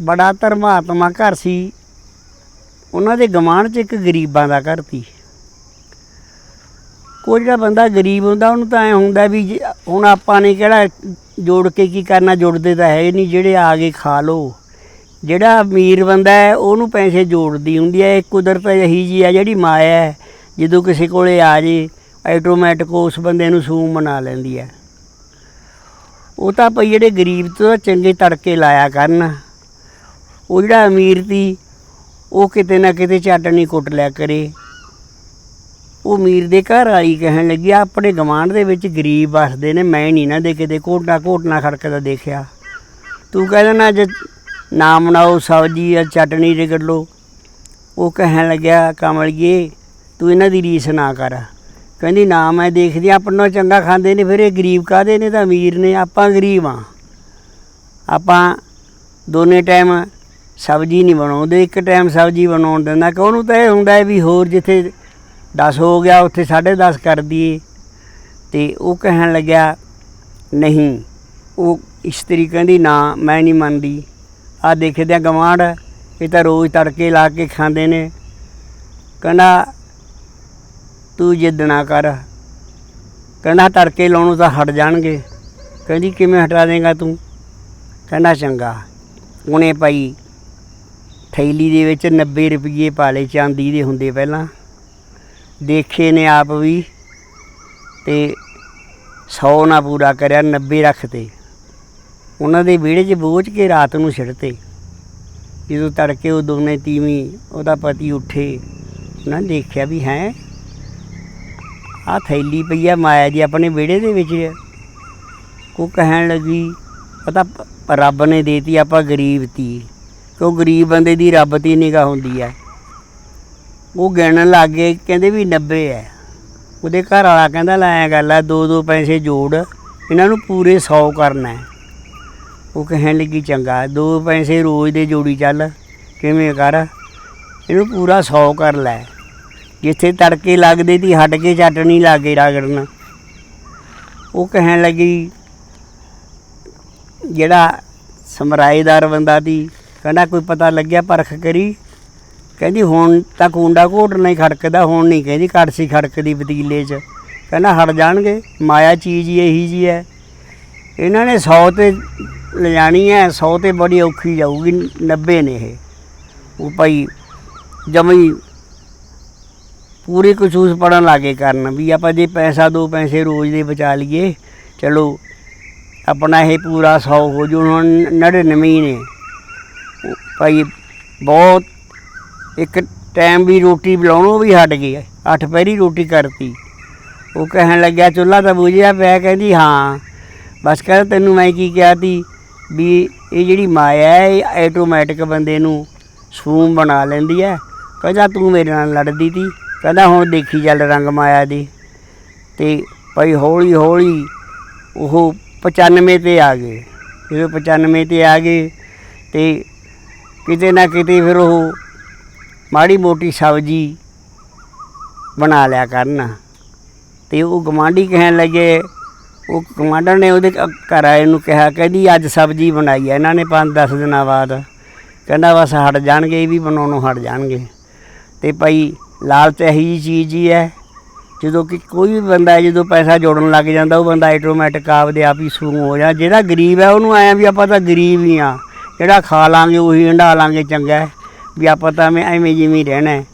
ਬੜਾ ਧਰਮਾਤਮਾ ਘਰ ਸੀ। ਉਹਨਾਂ ਦੇ ਗਮਾਨ 'ਚ ਇੱਕ ਗਰੀਬਾਂ ਦਾ ਘਰ ਸੀ। ਕੋਈ ਜਿਹੜਾ ਬੰਦਾ ਗਰੀਬ ਹੁੰਦਾ, ਉਹਨੂੰ ਤਾਂ ਐ ਹੁੰਦਾ ਵੀ ਜੇ- ਹੁਣ ਆਪਾਂ ਨੇ ਕਿਹੜਾ ਜੋੜ ਕੇ ਕੀ ਕਰਨਾ, ਜੁੜਦੇ ਤਾਂ ਹੈ ਨਹੀਂ, ਜਿਹੜੇ ਆ ਗਏ ਖਾ ਲੋ। ਜਿਹੜਾ ਅਮੀਰ ਬੰਦਾ ਹੈ, ਉਹਨੂੰ ਪੈਸੇ ਜੋੜਦੀ ਹੁੰਦੀ ਹੈ। ਇਹ ਕੁਦਰਤ ਇਹੀ ਜੀ ਹੈ ਜਿਹੜੀ ਮਾਇਆ ਹੈ। ਜਦੋਂ ਕਿਸੇ ਕੋਲੇ ਆ ਜੇ ਆਟੋਮੈਟਿਕ ਉਸ ਬੰਦੇ ਨੂੰ ਸੂਮ ਬਣਾ ਲੈਂਦੀ ਹੈ। ਉਹ ਤਾਂ ਭਈ ਜਿਹੜੇ ਗਰੀਬ ਤੋਂ ਚੰਗੇ ਤੜਕੇ ਲਾਇਆ ਕਰਨ। ਉਹ ਜਿਹੜਾ ਅਮੀਰ ਸੀ ਉਹ ਕਿਤੇ ਨਾ ਕਿਤੇ ਚਟਣੀ ਕੁੱਟ ਲਿਆ ਕਰੇ। ਉਹ ਅਮੀਰ ਦੇ ਘਰ ਆਈ ਕਹਿਣ ਲੱਗੀ ਆਪਣੇ ਗਵਾਂਢ ਦੇ ਵਿੱਚ ਗਰੀਬ ਵਸਦੇ ਨੇ ਮੈਂ ਨਹੀਂ ਨਾ ਦੇ ਕਿਤੇ ਕੋਟਾ ਕੋਟਨਾ ਖੜਕਦਾ ਦੇਖਿਆ। ਤੂੰ ਕਹਿੰਦਾ ਨਾ ਅੱਜ ਨਾ ਬਣਾਓ ਸਬਜ਼ੀ ਜਾਂ ਚਟਣੀ ਰਗੜ ਲਓ। ਉਹ ਕਹਿਣ ਲੱਗਿਆ ਕਮਲਗੇ ਤੂੰ ਇਹਨਾਂ ਦੀ ਰੀਸ ਨਾ ਕਰ। ਕਹਿੰਦੀ ਨਾ ਮੈਂ ਦੇਖਦੀ ਹਾਂ, ਆਪਣੋਂ ਚੰਗਾ ਖਾਂਦੇ ਨੇ ਫਿਰ ਇਹ ਗਰੀਬ ਕਾਦੇ ਨੇ ਤਾਂ ਅਮੀਰ ਨੇ ਆਪਾਂ ਗਰੀਬ ਆ ਆਪਾਂ ਦੋਨੇ ਟਾਈਮ ਸਬਜ਼ੀ ਨਹੀਂ ਬਣਾਉਂਦੇ, ਇੱਕ ਟਾਈਮ ਸਬਜ਼ੀ ਬਣਾਉਣ ਦਿੰਦਾ, ਕਿ ਉਹਨੂੰ ਤਾਂ ਇਹ ਹੁੰਦਾ ਵੀ ਹੋਰ ਜਿੱਥੇ 10 ਹੋ ਗਿਆ, ਉੱਥੇ 10.5 ਕਰ ਦਈਏ। ਤੇ ਉਹ ਕਹਿਣ ਲੱਗਿਆ, ਨਹੀਂ, ਉਹ ਇਸਤਰੀ ਕਹਿੰਦੀ, ਨਾ, ਮੈਂ ਨਹੀਂ ਮੰਨਦੀ। ਆ ਦੇਖਦੇ ਆ ਗਵਾਂਢ ਇਹ ਤਾਂ ਰੋਜ਼ ਤੜਕੇ ਲਾ ਕੇ ਖਾਂਦੇ ਨੇ। ਕਹਿੰਦਾ, ਤੂੰ ਜਿੱਦ ਨਾ ਕਰ। ਕਹਿੰਦਾ, ਤੜਕੇ ਲਾਉਣੋਂ ਤਾਂ ਹਟ ਜਾਣਗੇ। ਕਹਿੰਦੀ, ਕਿਵੇਂ ਹਟਾ ਦੇਗਾ ਤੂੰ? ਕਹਿੰਦਾ, ਚੰਗਾ। ਉਹਨੇ ਭਾਈ ਥੈਲੀ ਦੇ ਵਿੱਚ 90 ਰੁਪਏ ਪਾਲੇ ਚਾਂਦੀ ਦੇ ਹੁੰਦੇ ਪਹਿਲਾਂ। ਦੇਖੇ ਨੇ ਆਪ ਵੀ ਤੇ 100 ਨਾ ਪੂਰਾ ਕਰਿਆ 90 ਰੱਖਤੇ। ਉਹਨਾਂ ਦੇ ਵਿਹੜੇ 'ਚ ਬੋਝ ਕੇ ਰਾਤ ਨੂੰ ਛਿੜਤੇ ਜਦੋਂ ਤੜਕੇ ਉਹ ਦੋਨੇ ਤੀਵੀਂ ਉਹਦਾ ਪਤੀ ਉੱਠੇ, ਉਹਨਾਂ ਦੇਖਿਆ ਵੀ ਹੈ ਆ ਥੈਲੀ ਪਈ ਆ ਮਾਇਆ ਜੀ ਆਪਣੇ ਵਿਹੜੇ ਦੇ ਵਿੱਚ। ਉਹ ਕਹਿਣ ਲੱਗੀ, ਪਤਾ ਰੱਬ ਨੇ ਦੇਤੀ, ਆਪਾਂ ਗਰੀਬ ਤੀ। ਉਹ ਗਰੀਬ ਬੰਦੇ ਦੀ ਰੱਬ ਦੀ ਨਿਗਾਹ ਹੁੰਦੀ ਹੈ। ਉਹ ਗਿਣਨ ਲੱਗ ਗਏ, ਕਹਿੰਦੇ ਵੀ 90 ਹੈ। ਉਹਦੇ ਘਰ ਵਾਲਾ ਕਹਿੰਦਾ, ਲੈ ਗੱਲ ਆ ਦੋ ਦੋ ਪੈਸੇ ਜੋੜ, ਇਹਨਾਂ ਨੂੰ ਪੂਰੇ 100 ਕਰਨਾ ਹੈ। ਉਹ ਕਹਿਣ ਲੱਗੀ, ਚੰਗਾ, ਦੋ ਪੈਸੇ ਰੋਜ਼ ਦੇ ਜੋੜੀ ਚੱਲ, ਕਿਵੇਂ ਕਰ? ਇਹਨੂੰ ਪੂਰਾ 100 ਕਰ ਲੈ। ਜਿੱਥੇ ਤੜਕੇ ਲੱਗਦੇ ਤੀ ਹਟ ਕੇ ਚਟਣੀ ਲਾਗੇ ਰਗੜਨ ਉਹ ਕਹਿਣ ਲੱਗੀ, ਜਿਹੜਾ ਸਮਰਾਏਦਾਰ ਬੰਦਾ ਦੀ ਕਹਿੰਦਾ ਕੋਈ ਪਤਾ ਲੱਗਿਆ ਪਰਖ ਕਰੀ। ਕਹਿੰਦੀ ਹੁਣ ਤਾਂ ਕੁੰਡਾ ਘੋਟ ਨਹੀਂ ਖੜਕਦਾ, ਹੁਣ ਨਹੀਂ ਕਹਿੰਦੀ ਕੜਸੀ ਖੜਕਦੀ ਪਤੀਲੇ 'ਚ। ਕਹਿੰਦਾ ਹਟ ਜਾਣਗੇ, ਮਾਇਆ ਚੀਜ਼ ਹੀ ਇਹੀ ਜੀ ਹੈ। ਇਹਨਾਂ ਨੇ 100 ਤੇ ਲਿਜਾਣੀ ਹੈ 100 ਤੇ ਬੜੀ ਔਖੀ ਜਾਊਗੀ 90 ਨੇ ਇਹ। ਉਹ ਭਾਈ ਜਮਈ ਪੂਰੇ ਕਸੂਸ ਪੜਨ ਲਾਗੇ ਕਰਨ ਵੀ ਆਪਾਂ ਜੇ ਪੈਸਾ ਦੋ ਪੈਸੇ ਰੋਜ਼ ਦੇ ਬਚਾ ਲਈਏ, ਚਲੋ ਆਪਣਾ ਇਹ ਪੂਰਾ 100 ਹੋ ਜੂ ਹੁਣ 99 ਨੇ। ਭਾਈ, ਬਹੁਤ ਇੱਕ ਟਾਈਮ ਵੀ ਰੋਟੀ ਬਣਾਉਣੋਂ ਵੀ ਹਟ ਗਈ ਅੱਠ ਪਹਿਰੀ ਰੋਟੀ ਕਰਤੀ। ਉਹ ਕਹਿਣ ਲੱਗਿਆ, ਚੁੱਲ੍ਹਾ ਤਾਂ ਬੁਝਿਆ ਪਿਆ ਕਹਿੰਦੀ, ਹਾਂ। ਬਸ ਕਹਿੰਦਾ ਤੈਨੂੰ ਮੈਂ ਕੀ ਕਿਹਾ ਤੀ ਵੀ ਇਹ ਜਿਹੜੀ ਮਾਇਆ ਹੈ, ਇਹ ਆਟੋਮੈਟਿਕ ਬੰਦੇ ਨੂੰ ਸੂਮ ਬਣਾ ਲੈਂਦੀ ਹੈ। ਕਹਿੰਦਾ, ਤੂੰ ਮੇਰੇ ਨਾਲ ਲੜਦੀ ਤੀ ਕਹਿੰਦਾ, ਹੁਣ ਦੇਖੀ ਚੱਲ ਰੰਗ ਮਾਇਆ ਦੀ। ਤੇ ਭਾਈ, ਹੌਲੀ ਹੌਲੀ ਉਹ 95 ਤੇ ਆ ਗਏ। ਜਦੋਂ 95 ਤੇ ਆ ਗਏ ਤੇ ਕਿਤੇ ਨਾ ਕਿਤੇ ਫਿਰ ਉਹ ਮਾੜੀ ਮੋਟੀ ਸਬਜ਼ੀ ਬਣਾ ਲਿਆ ਕਰਨ। ਤੇ ਉਹ ਗਵਾਂਢੀ ਕਹਿਣ ਲੱਗੇ, ਉਹ ਕਮਾਂਡਰ ਨੇ ਉਹਦੇ ਘਰ ਆਏ ਨੂੰ ਕਿਹਾ, ਕਹਿੰਦੀ ਅੱਜ ਸਬਜ਼ੀ ਬਣਾਈ ਹੈ ਇਹਨਾਂ ਨੇ 5-10 ਦਿਨਾਂ ਬਾਅਦ। ਕਹਿੰਦਾ ਬਸ ਹਟ ਜਾਣਗੇ, ਇਹ ਵੀ ਬਣਾਉਣੋਂ ਹਟ ਜਾਣਗੇ। ਤੇ ਭਾਈ ਲਾਲਚ ਇਹੀ ਜਿਹੀ ਚੀਜ਼ ਹੀ ਹੈ। ਜਦੋਂ ਕਿ ਕੋਈ ਵੀ ਬੰਦਾ ਜਦੋਂ ਪੈਸਾ ਜੋੜਨ ਲੱਗ ਜਾਂਦਾ, ਉਹ ਬੰਦਾ ਆਟੋਮੈਟਿਕ ਆਪਦੇ ਆਪ ਹੀ ਸੂਮ ਹੋ ਜਾ ਜਿਹੜਾ ਗਰੀਬ ਹੈ, ਉਹਨੂੰ ਆਇਆ ਵੀ ਆਪਾਂ ਤਾਂ ਗਰੀਬ ਹੀ ਆ ਜਿਹੜਾ ਖਾ ਲਾਂਗੇ, ਉਹੀ ਹੰਡਾ ਲਾਂਗੇ, ਚੰਗਾ ਹੈ। ਵੀ ਆਪਾਂ ਤਾਂ ਮੈਂ ਐਵੇਂ ਜਿਵੇਂ ਹੀ ਰਹਿਣਾ ਹੈ।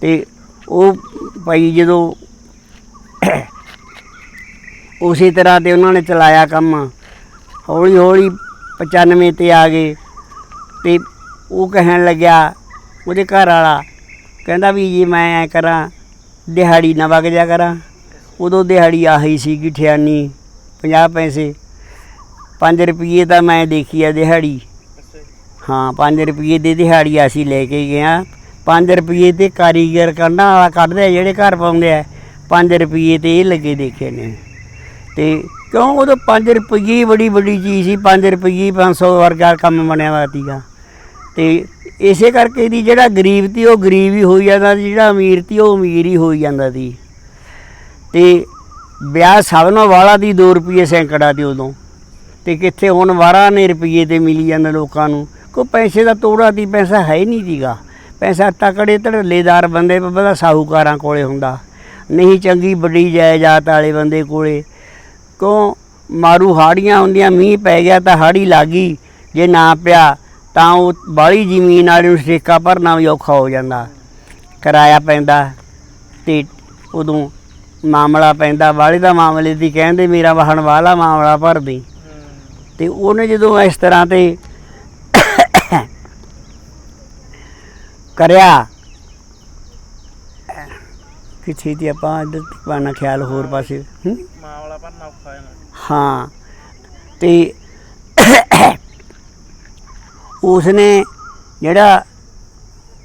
ਤੇ ਉਹ ਭਾਈ ਜਦੋਂ ਉਸੇ ਤਰ੍ਹਾਂ ਤੇ ਉਹਨਾਂ ਨੇ ਚਲਾਇਆ ਕੰਮ ਹੌਲੀ ਹੌਲੀ 95 ਤੇ ਆ ਗਏ। ਤੇ ਉਹ ਕਹਿਣ ਲੱਗਿਆ ਉਹਦੇ ਘਰ ਵਾਲਾ, ਕਹਿੰਦਾ ਵੀ ਜੇ ਮੈਂ ਐ ਕਰਾਂ, ਦਿਹਾੜੀ ਨਾ ਵਗ ਜਾ ਕਰਾਂ। ਉਦੋਂ ਦਿਹਾੜੀ ਆਹੀ ਸੀਗੀ, ਠਿਆਨੀ 50 ਪੈਸੇ। 5 ਰੁਪਏ ਤਾਂ ਮੈਂ ਦੇਖੀ ਆ ਦਿਹਾੜੀ। ਹਾਂ 5 ਰੁਪਏ ਦੀ ਦਿਹਾੜੀ ਅਸੀਂ ਲੈ ਕੇ ਗਏ ਆ। 5 ਰੁਪਏ ਤੇ ਕਾਰੀਗਰ ਕਰਨ ਵਾਲਾ ਕੱਢਦੇ ਆ, ਜਿਹੜੇ ਘਰ ਪਾਉਂਦੇ ਆ। 5 ਰੁਪਏ ਤੇ ਇਹ ਲੱਗੇ ਦੇਖੇ ਨੇ। ਤੇ ਕਿਉਂ ਉਦੋਂ 5 ਰੁਪਏ ਬੜੀ ਵੱਡੀ ਚੀਜ਼ ਸੀ 5 ਰੁਪਏ 500 ਵਰਗਾ ਕੰਮ ਬਣਿਆ ਹੋਇਆ ਸੀਗਾ। ਤੇ ਇਸੇ ਕਰਕੇ ਦੀ ਜਿਹੜਾ ਗਰੀਬ ਸੀ, ਉਹ ਗਰੀਬ ਹੀ ਹੋਈ ਜਾਂਦਾ ਸੀ, ਜਿਹੜਾ ਅਮੀਰ ਸੀ, ਉਹ ਅਮੀਰ ਹੀ ਹੋਈ ਜਾਂਦਾ ਸੀ। ਤੇ ਵਿਆਹ ਸਭ ਨਾਲੋਂ ਵਾਲਾ ਦੀ 2 ਰੁਪਏ ਸੈਂਕੜਾ ਦੀ ਉਦੋਂ। ਤੇ ਕਿੱਥੇ ਹੁਣ 12 ਨੇ ਰੁਪਏ ਤੇ ਮਿਲੀ ਜਾਂਦਾ ਲੋਕਾਂ ਨੂੰ। ਕੋ ਪੈਸੇ ਦਾ ਤੋੜਾ ਦੀ, ਪੈਸਾ ਹੈ ਹੀ ਨਹੀਂ ਦੀਗਾ ਪੈਸਾ ਤਕੜੇ ਧੜਲੇਦਾਰ ਬੰਦੇ ਪਤਾ ਸਾਹੂਕਾਰਾਂ ਕੋਲੇ ਹੁੰਦਾ। ਨਹੀਂ ਚੰਗੀ ਵੱਡੀ ਜਾਇਦਾਦ ਵਾਲੇ ਬੰਦੇ ਕੋਲੇ। ਕਿਉਂ? ਮਾਰੂ ਹਾੜੀਆਂ ਹੁੰਦੀਆਂ, ਮੀਂਹ ਪੈ ਗਿਆ ਤਾਂ ਹਾੜੀ ਲੱਗੀ। ਜੇ ਨਾ ਪਿਆ ਤਾਂ ਉਹ ਬਾਹਲੀ ਜ਼ਮੀਨ ਵਾਲੇ ਨੂੰ ਠੇਕਾ ਭਰਨਾ ਵੀ ਔਖਾ ਹੋ ਜਾਂਦਾ। ਕਿਰਾਇਆ ਪੈਂਦਾ ਤੇ ਉਦੋਂ ਮਾਮਲਾ ਪੈਂਦਾ। ਵਾਲੇ ਦਾ ਮਾਮਲੇ ਦੀ ਕਹਿੰਦੇ, ਮੇਰਾ ਵਾਹਣ ਵਾਲਾ ਮਾਮਲਾ ਭਰ ਦੇ। ਤੇ ਉਹਨੇ ਜਦੋਂ ਇਸ ਤਰ੍ਹਾਂ ਤੇ ਕਰਿਆ। ਕਿਥੇ ਤੇ ਆਪਾਂ ਇੱਧਰ ਪਾਣਾ ਖਿਆਲ ਹੋਰ ਪਾਸੇ ਹੂੰ? ਔਖਾ ਤੇ ਉਸਨੇ ਜਿਹੜਾ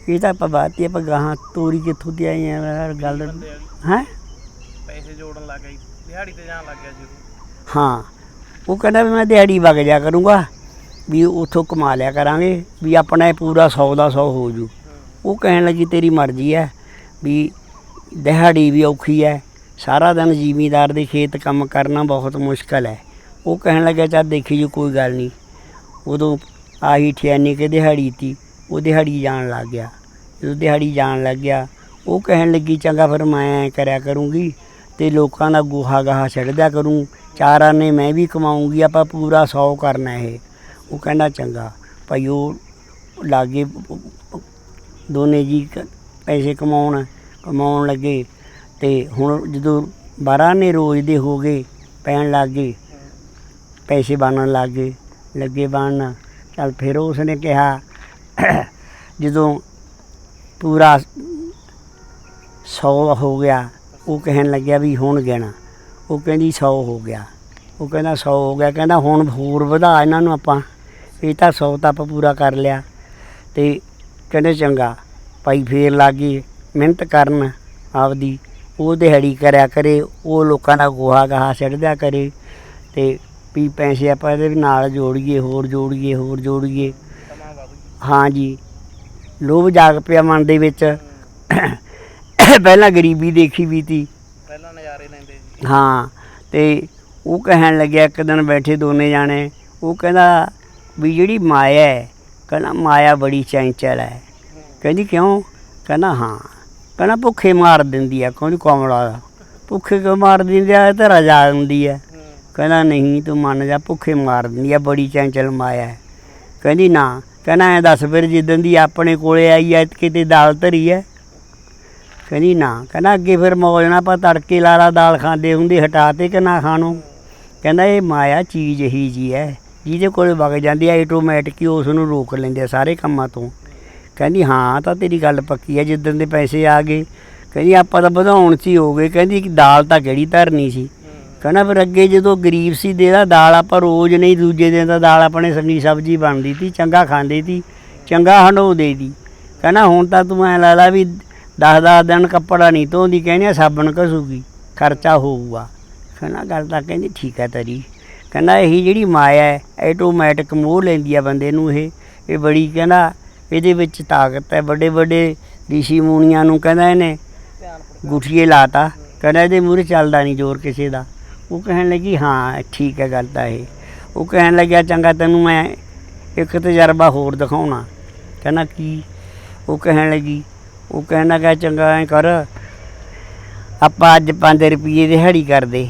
ਇਹ ਤਾਂ ਆਪਾਂ ਬਾਤ ਹੀ ਆਪਾਂ ਗਾਹਾਂ ਤੋਰੀ ਕਿੱਥੋਂ ਦੀ ਆਈ ਆ ਗੱਲ ਹੈ? ਪੈਸੇ ਜੋੜਨ ਲੱਗ ਗਈ ਦਿਹਾੜੀ ਤੇ ਜਾਣ ਲੱਗ ਗਿਆ ਜੀ। ਹਾਂ। ਉਹ ਕਹਿੰਦਾ ਵੀ ਮੈਂ ਦਿਹਾੜੀ ਵਗ ਜਾ ਕਰੂੰਗਾ ਵੀ ਉਥੋਂ ਕਮਾ ਲਿਆ ਕਰਾਂਗੇ ਵੀ ਆਪਣਾ ਇਹ ਪੂਰਾ 100 ਦਾ 100 ਹੋ ਜੂ। ਉਹ ਕਹਿਣ ਲੱਗੀ, ਤੇਰੀ ਮਰਜ਼ੀ ਹੈ ਵੀ ਦਿਹਾੜੀ ਵੀ ਔਖੀ ਹੈ ਸਾਰਾ ਦਿਨ ਜ਼ਿਮੀਦਾਰ ਦੇ ਖੇਤ ਕੰਮ ਕਰਨਾ ਬਹੁਤ ਮੁਸ਼ਕਲ ਹੈ ਉਹ ਕਹਿਣ ਲੱਗਾ ਚੱਲ ਦੇਖੀ ਜੀ ਕੋਈ ਗੱਲ ਨਹੀਂ। ਉਦੋਂ ਆਹੀ ਠਿਆਨੀ ਕਿ ਦਿਹਾੜੀ ਤੀ, ਉਹ ਦਿਹਾੜੀ ਜਾਣ ਲੱਗ ਗਿਆ। ਜਦੋਂ ਦਿਹਾੜੀ ਜਾਣ ਲੱਗ ਗਿਆ, ਉਹ ਕਹਿਣ ਲੱਗੀ, ਚੰਗਾ ਫਿਰ ਮੈਂ ਕਰਿਆ ਕਰੂੰਗੀ ਤੇ ਲੋਕਾਂ ਦਾ ਗੋਹਾ ਗਾਹਾ ਛੱਡਦਿਆ ਕਰੂੰ। ਚਾਰ ਨੇ ਮੈਂ ਵੀ ਕਮਾਉਂਗੀ, ਆਪਾਂ ਪੂਰਾ 100 ਕਰਨਾ ਇਹ। ਉਹ ਕਹਿੰਦਾ, ਚੰਗਾ। ਭਾਈ, ਉਹ ਲਾਗੇ ਦੋਨੇ ਜੀ ਕ- ਪੈਸੇ ਕਮਾਉਣ ਕਮਾਉਣ ਲੱਗੇ ਤੇ ਹੁਣ ਜਦੋਂ 12 ਨੇ ਰੋਜ਼ ਦੇ ਹੋ ਗਏ, ਪੈਣ ਲੱਗ ਗਏ, ਪੈਸੇ ਬਣਨ ਲੱਗ ਗਏ, ਲੱਗੇ ਬਣਨ, ਚੱਲ ਫਿਰ ਉਸਨੇ ਕਿਹਾ, ਜਦੋਂ ਪੂਰਾ 100 ਹੋ ਗਿਆ, ਉਹ ਕਹਿਣ ਲੱਗਿਆ ਵੀ ਹੁਣ ਗਿਣਾ। ਉਹ ਕਹਿੰਦੀ 100 ਹੋ ਗਿਆ। ਉਹ ਕਹਿੰਦਾ 100 ਹੋ ਗਿਆ, ਕਹਿੰਦਾ ਹੁਣ ਹੋਰ ਵਧਾ ਇਹਨਾਂ ਨੂੰ ਆਪਾਂ। ਇਹ ਤਾਂ 100 ਤਾਂ ਆਪਾਂ ਪੂਰਾ ਕਰ ਲਿਆ। ਤੇ ਕਹਿੰਦੇ ਚੰਗਾ ਭਾਈ ਫੇਰ ਲੱਗੇ ਮਿਹਨਤ ਕਰਨ ਆਪਦੀ ਉਹ ਦਿਹਾੜੀ ਕਰਿਆ ਕਰੇ ਉਹ ਲੋਕਾਂ ਦਾ ਗੋਹਾ ਗਾਹਾ ਛੱਡਦਿਆ ਕਰੇ ਤੇ ਵੀ ਪੈਸੇ ਆਪਾਂ ਇਹਦੇ ਨਾਲ ਜੋੜੀਏ ਹੋਰ ਜੋੜੀਏ ਹੋਰ ਜੋੜੀਏ। ਹਾਂ ਜੀ ਲੋਭ ਜਾਗ ਪਿਆ ਮਨ ਦੇ ਵਿੱਚ। ਪਹਿਲਾਂ ਗਰੀਬੀ ਦੇਖੀ ਵੀ ਤੀ। ਪਹਿਲਾਂ ਨਜ਼ਾਰੇ ਲੈਂਦੇ ਜੀ ਹਾਂ ਤੇ ਉਹ ਕਹਿਣ ਲੱਗਿਆ ਇੱਕ ਦਿਨ ਬੈਠੇ ਦੋਨੇ ਜਾਣੇ ਉਹ ਕਹਿੰਦਾ ਵੀ ਜਿਹੜੀ ਮਾਇਆ ਹੈ ਕਹਿੰਦਾ ਮਾਇਆ ਬੜੀ ਚੰਚਲ ਹੈ। ਕਹਿੰਦੀ, ਕਿਉਂ? ਕਹਿੰਦਾ, ਹਾਂ। ਕਹਿੰਦਾ, ਭੁੱਖੇ ਮਾਰ ਦਿੰਦੀ ਆ। ਕਹਿੰਦੀ ਕਮਲਾ ਭੁੱਖੇ ਕਿਉਂ ਮਾਰ ਦਿੰਦੀ ਆ? ਇਹ ਤਾਂ ਰਜਾ ਹੁੰਦੀ ਹੈ ਕਹਿੰਦਾ, ਨਹੀਂ, ਤੂੰ ਮੰਨ ਜਾ, ਭੁੱਖੇ ਮਾਰ ਦਿੰਦੀ ਆ, ਬੜੀ ਚੰਚਲ ਮਾਇਆ ਕਹਿੰਦੀ, ਨਾ। ਕਹਿੰਦਾ, ਐ ਦੱਸ ਫਿਰ, ਜਿੱਦਣ ਦੀ ਆਪਣੇ ਕੋਲੇ ਆਈ ਐ ਕਿਤੇ ਦਾਲ ਧਰੀ ਐ ਕਹਿੰਦੀ, ਨਾ। ਕਹਿੰਦਾ, ਅੱਗੇ ਫਿਰ ਮੌਜਣਾ ਆਪਾਂ ਤੜਕੇ ਲਾਲਾ ਦਾਲ ਖਾਂਦੇ ਹੁੰਦੇ, ਹਟਾ ਤੇ ਕਿ ਨਾ ਖਾਣੋ? ਕਹਿੰਦਾ, ਇਹ ਮਾਇਆ ਚੀਜ਼ ਹੀ ਜੀ ਐ ਜਿਹਦੇ ਕੋਲ ਵਗ ਜਾਂਦੀ ਐ ਆਟੋਮੈਟਿਕ ਹੀ ਉਸ ਨੂੰ ਰੋਕ ਲੈਂਦੇ ਆ ਸਾਰੇ ਕੰਮਾਂ ਤੋਂ। ਕਹਿੰਦੀ, ਹਾਂ, ਤਾਂ ਤੇਰੀ ਗੱਲ ਪੱਕੀ ਹੈ, ਜਿੱਦਣ ਦੇ ਪੈਸੇ ਆ ਗਏ। ਕਹਿੰਦੀ, ਆਪਾਂ ਤਾਂ ਵਧਾਉਣ 'ਚ ਹੀ ਹੋ ਗਏ। ਕਹਿੰਦੀ ਕਿ ਦਾਲ ਤਾਂ ਕਿਹੜੀ ਧਰਨੀ ਸੀ? ਕਹਿੰਦਾ, ਫਿਰ ਅੱਗੇ ਜਦੋਂ ਗਰੀਬ ਸੀ ਦੇਦਾ ਦਾਲ ਆਪਾਂ ਰੋਜ਼ ਨਹੀਂ, ਦੂਜੇ ਦਿਨ ਤਾਂ ਦਾਲ ਆਪਣੇ ਸਬਜ਼ੀ ਸਬਜ਼ੀ ਬਣਦੀ ਤੀ, ਚੰਗਾ ਖਾਂਦੇ ਤੀ, ਚੰਗਾ ਹੰਡੋ ਦੇ ਕਹਿੰਦਾ, ਹੁਣ ਤਾਂ ਤੂੰ ਐ ਲਾ ਲਾ ਵੀ 10-10 ਦਿਨ ਕੱਪੜਾ ਨਹੀਂ ਧੋਂਦੀ, ਕਹਿੰਦੀ, ਆ ਸਾਬਣ ਘਸੂਗੀ, ਖਰਚਾ ਹੋਊਗਾ। ਕਹਿੰਦਾ, ਗੱਲ ਤਾਂ ਕਹਿੰਦੀ ਠੀਕ ਹੈ ਤੇਰੀ। ਕਹਿੰਦਾ, ਇਹ ਜਿਹੜੀ ਮਾਇਆ ਹੈ ਆਟੋਮੈਟਿਕ ਮੋਹ ਲੈਂਦੀ ਆ ਬੰਦੇ ਨੂੰ ਇਹ। ਇਹ ਬੜੀ, ਕਹਿੰਦਾ ਇਹਦੇ ਵਿੱਚ ਤਾਕਤ ਹੈ। ਵੱਡੇ ਵੱਡੇ ઋષਿ ਮੁਨੀਆਂ ਨੂੰ ਕਹਿੰਦਾ ਇਹਨੇ ਗੁਠੀਏ ਗੁੱਠੀਏ ਲਾਤਾ। ਕਹਿੰਦਾ ਇਹਦੇ ਮੂਹਰੇ ਚੱਲਦਾ ਨਹੀਂ ਜ਼ੋਰ ਕਿਸੇ ਦਾ। ਉਹ ਕਹਿਣ ਲੱਗੀ ਹਾਂ ਠੀਕ ਹੈ ਗੱਲ ਤਾਂ ਇਹ। ਉਹ ਕਹਿਣ ਲੱਗਿਆ ਚੰਗਾ ਤੈਨੂੰ ਮੈਂ ਇੱਕ ਤਜਰਬਾ ਹੋਰ ਦਿਖਾਉਣਾ। ਕਹਿੰਦਾ ਕੀ? ਉਹ ਕਹਿਣ ਲੱਗੀ ਉਹ ਕਹਿਣ ਲੱਗਾ ਚੰਗਾ ਐ ਕਰ। ਆਪਾਂ ਅੱਜ 5 ਰੁਪਏ ਦਿਹਾੜੀ ਕਰਦੇ।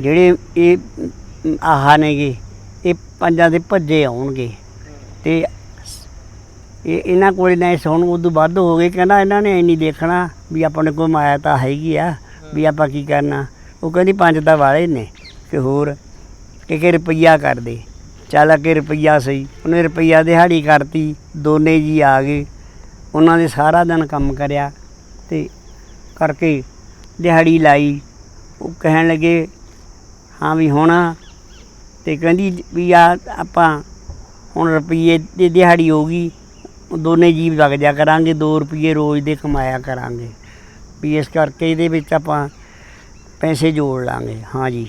ਜਿਹੜੇ ਇਹ ਅਮ, ਆਹ ਨੇਗੇ ਇਹ ਪੰਜਾਂ ਦੇ ਭੱਜੇ ਆਉਣਗੇ। ਤੇ ਇਹ ਇਹਨਾਂ ਕੋਲ ਨਾ ਸੁਣ ਉਦੋਂ ਵੱਧ ਹੋ ਗਏ। ਕਹਿੰਦਾ ਇਹਨਾਂ ਨੇ ਇੰਨੀ ਦੇਖਣਾ ਵੀ ਆਪਣੇ ਕੋਲ ਮਾਇਆ ਤਾਂ ਹੈਗੀ ਆ, ਵੀ ਆਪਾਂ ਕੀ ਕਰਨਾ। ਉਹ ਕਹਿੰਦੀ ਪੰਜ ਤਾਂ ਵਾਲੇ ਨੇ ਕਿ ਹੋਰ ਕਿ ਕਿ ਰੁਪਈਆ ਕਰ ਦੇ ਚੱਲ ਅੱਗੇ ਰੁਪਈਆ ਸਹੀ। ਉਹਨੇ ਰੁਪਈਆ ਦਿਹਾੜੀ ਕਰਤੀ, ਦੋਨੇ ਜੀ ਆ ਗਏ। ਉਹਨਾਂ ਨੇ ਸਾਰਾ ਦਿਨ ਕੰਮ ਕਰਿਆ ਤੇ ਕਰਕੇ ਦਿਹਾੜੀ ਲਾਈ। ਉਹ ਕਹਿਣ ਲੱਗੇ, ਹਾਂ ਵੀ ਹੁਣ ਤੇ ਕਹਿੰਦੀ ਵੀ ਆ, ਆਪਾਂ ਹੁਣ ਰੁਪਈਏ ਦੀ ਦਿਹਾੜੀ ਹੋ ਗਈ। ਦੋਨੇ ਜੀਵ ਲੱਗ ਜਾ ਕਰਾਂਗੇ 2 ਰੁਪਏ ਰੋਜ਼ ਦੇ ਕਮਾਇਆ ਕਰਾਂਗੇ। ਵੀ ਇਸ ਕਰਕੇ ਇਹਦੇ ਵਿੱਚ ਆਪਾਂ ਪੈਸੇ ਜੋੜ ਲਾਂਗੇ। ਹਾਂਜੀ